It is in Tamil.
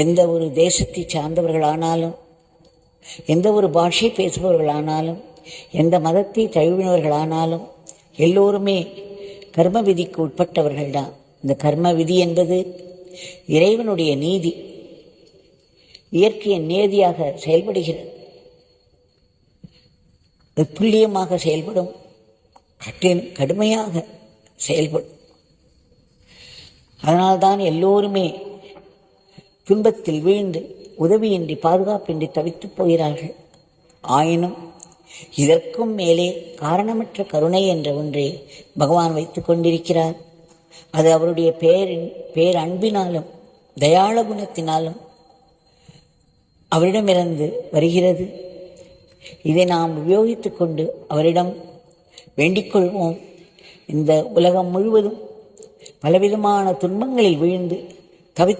எந்த ஒரு தேசத்தை சார்ந்தவர்களானாலும் எந்த ஒரு பாஷை பேசுபவர்களானாலும் எந்த மதத்தை தழுவினவர்களானாலும் எல்லோருமே கர்ம விதிக்கு உட்பட்டவர்கள்தான். இந்த கர்ம விதி என்பது இறைவனுடைய நீதி இயற்கையின் நேதியாக செயல்படுகிறது. துல்லியமாக செயல்படும் கட்டின் கடுமையாக செயல்படும். அதனால்தான் எல்லோருமே துன்பத்தில் வீழ்ந்து உதவியின்றி பாதுகாப்பின்றி தவித்துப் போகிறார்கள். ஆயினும் இதற்கும் மேலே காரணமற்ற கருணை என்ற ஒன்றை பகவான் வைத்துக் கொண்டிருக்கிறார். அது அவருடைய பேரின் பேரன்பினாலும் தயாள குணத்தினாலும் அவரிடமிருந்து வருகிறது. இதை நாம் உபயோகித்துக் கொண்டு அவரிடம் வேண்டிக் கொள்வோம். இந்த உலகம் முழுவதும் பலவிதமான துன்பங்களில் விழுந்து தவி